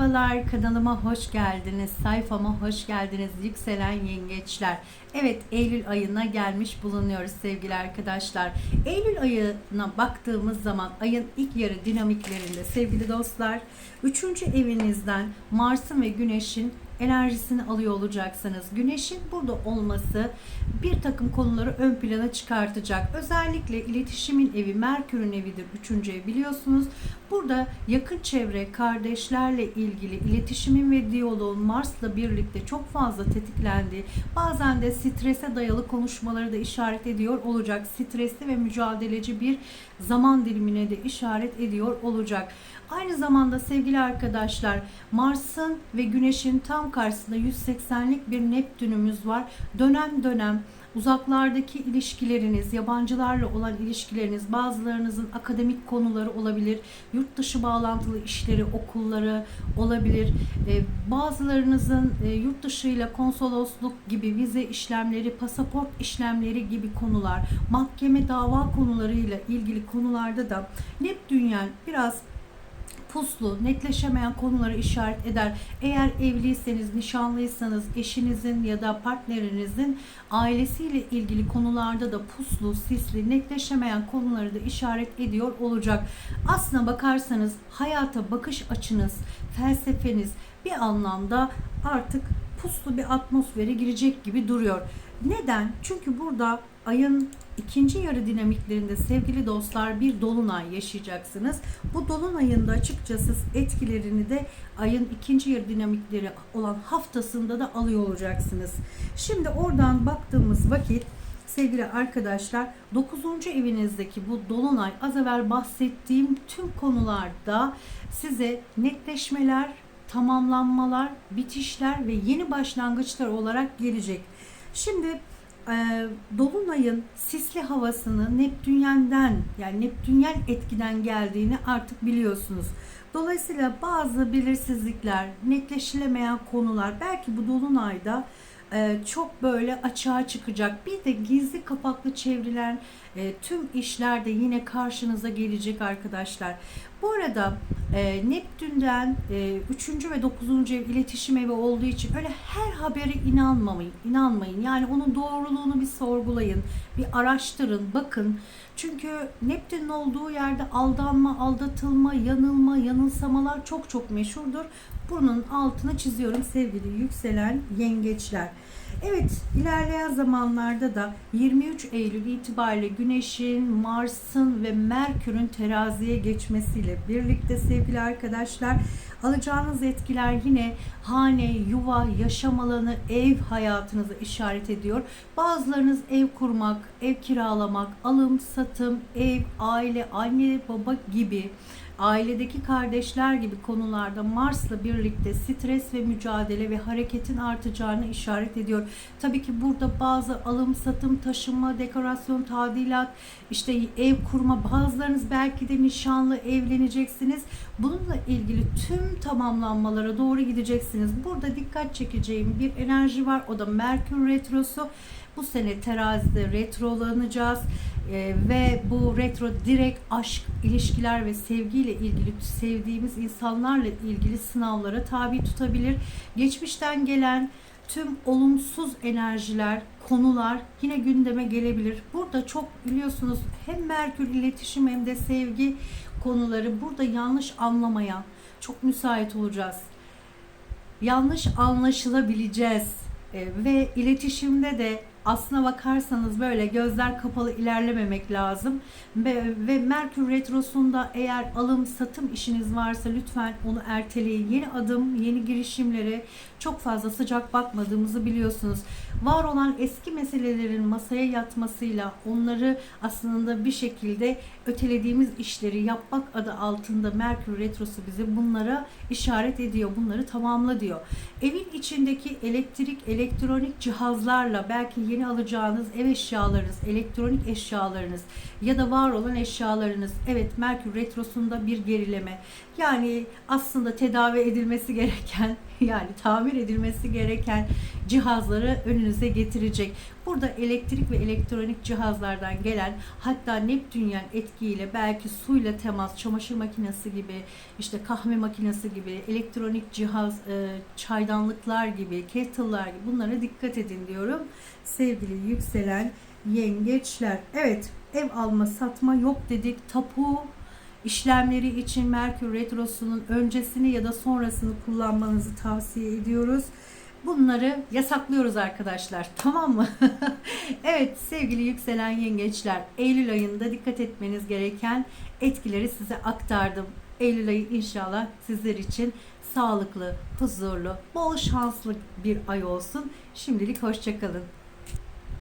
Merhabalar kanalıma hoş geldiniz. Sayfama hoş geldiniz yükselen yengeçler. Evet Eylül ayına gelmiş bulunuyoruz sevgili arkadaşlar. Eylül ayına baktığımız zaman ayın ilk yarı dinamiklerinde sevgili dostlar 3. evinizden Mars'ın ve Güneş'in enerjisini alıyor olacaksınız. Güneşin burada olması bir takım konuları ön plana çıkartacak. Özellikle iletişimin evi Merkür'ün evidir. Üçüncü ev biliyorsunuz. Burada yakın çevre, kardeşlerle ilgili iletişimin ve diyaloğun Mars'la birlikte çok fazla tetiklendiği, bazen de strese dayalı konuşmaları da işaret ediyor olacak. Stresli ve mücadeleci bir zaman dilimine de işaret ediyor olacak. Aynı zamanda sevgili arkadaşlar Mars'ın ve Güneş'in tam karşısında 180'lik bir Neptünümüz var. Dönem dönem uzaklardaki ilişkileriniz, yabancılarla olan ilişkileriniz, bazılarınızın akademik konuları olabilir, yurt dışı bağlantılı işleri, okulları olabilir. Ee, bazılarınızın e, yurt dışıyla konsolosluk gibi vize işlemleri, pasaport işlemleri gibi konular, mahkeme dava konularıyla ilgili konularda da Neptünyen biraz puslu, netleşemeyen konuları işaret eder. Eğer evliyseniz, nişanlıysanız eşinizin ya da partnerinizin ailesiyle ilgili konularda da puslu, sisli, netleşemeyen konuları da işaret ediyor olacak. Aslına bakarsanız hayata bakış açınız, felsefeniz bir anlamda artık puslu bir atmosfere girecek gibi duruyor. Neden? Çünkü burada ayın ikinci yarı dinamiklerinde sevgili dostlar bir dolunay yaşayacaksınız. Bu dolunayın da açıkçası etkilerini de ayın ikinci yarı dinamikleri olan haftasında da alıyor olacaksınız. Şimdi oradan baktığımız vakit sevgili arkadaşlar 9. evinizdeki bu dolunay az evvel bahsettiğim tüm konularda size netleşmeler, tamamlanmalar, bitişler ve yeni başlangıçlar olarak gelecek. Şimdi e, Dolunay'ın sisli havasını Neptünyen'den yani Neptünyen etkiden geldiğini artık biliyorsunuz. Dolayısıyla bazı belirsizlikler, netleşilemeyen konular belki bu Dolunay'da e, çok böyle açığa çıkacak. Bir de gizli kapaklı çevrilen e, tüm işler de yine karşınıza gelecek arkadaşlar. Bu arada e, Neptün'den e, 3. ve 9. ev iletişim evi olduğu için öyle her habere inanmayın. inanmayın. Yani onun doğruluğunu bir sorgulayın, bir araştırın, bakın. Çünkü Neptün'ün olduğu yerde aldanma, aldatılma, yanılma, yanılsamalar çok çok meşhurdur. Bunun altını çiziyorum sevgili yükselen yengeçler. Evet, ilerleyen zamanlarda da 23 Eylül itibariyle Güneş'in, Mars'ın ve Merkür'ün teraziye geçmesiyle birlikte sevgili arkadaşlar alacağınız etkiler yine hane, yuva, yaşam alanı, ev hayatınızı işaret ediyor. Bazılarınız ev kurmak, ev kiralamak, alım, satım, ev, aile, anne, baba gibi ailedeki kardeşler gibi konularda Mars'la birlikte stres ve mücadele ve hareketin artacağını işaret ediyor. Tabii ki burada bazı alım, satım, taşınma, dekorasyon, tadilat, işte ev kurma, bazılarınız belki de nişanlı evleneceksiniz. Bununla ilgili tüm tamamlanmalara doğru gideceksiniz. Burada dikkat çekeceğim bir enerji var. O da Merkür Retrosu. Bu sene terazide retrolanacağız ee, ve bu retro direkt aşk, ilişkiler ve sevgiyle ilgili sevdiğimiz insanlarla ilgili sınavlara tabi tutabilir. Geçmişten gelen tüm olumsuz enerjiler, konular yine gündeme gelebilir. Burada çok biliyorsunuz hem Merkür iletişim hem de sevgi konuları burada yanlış anlamayan çok müsait olacağız. Yanlış anlaşılabileceğiz ee, ve iletişimde de aslına bakarsanız böyle gözler kapalı ilerlememek lazım. Ve, ve Merkür Retrosu'nda eğer alım satım işiniz varsa lütfen onu erteleyin. Yeni adım, yeni girişimlere çok fazla sıcak bakmadığımızı biliyorsunuz. Var olan eski meselelerin masaya yatmasıyla onları aslında bir şekilde ötelediğimiz işleri yapmak adı altında Merkür Retrosu bize bunlara işaret ediyor. Bunları tamamla diyor. Evin içindeki elektrik, elektronik cihazlarla belki yeni alacağınız ev eşyalarınız, elektronik eşyalarınız ya da var olan eşyalarınız evet Merkür Retrosu'nda bir gerileme. Yani aslında tedavi edilmesi gereken yani tamir edilmesi gereken cihazları önünüze getirecek. Burada elektrik ve elektronik cihazlardan gelen hatta Neptünyen etkiyle belki suyla temas, çamaşır makinesi gibi, işte kahve makinesi gibi, elektronik cihaz, e, çaydanlıklar gibi, kettle'lar gibi bunlara dikkat edin diyorum. Sevgili yükselen yengeçler. Evet ev alma satma yok dedik. Tapu işlemleri için Merkür Retrosu'nun öncesini ya da sonrasını kullanmanızı tavsiye ediyoruz. Bunları yasaklıyoruz arkadaşlar. Tamam mı? evet sevgili yükselen yengeçler Eylül ayında dikkat etmeniz gereken etkileri size aktardım. Eylül ayı inşallah sizler için sağlıklı, huzurlu, bol şanslı bir ay olsun. Şimdilik hoşçakalın.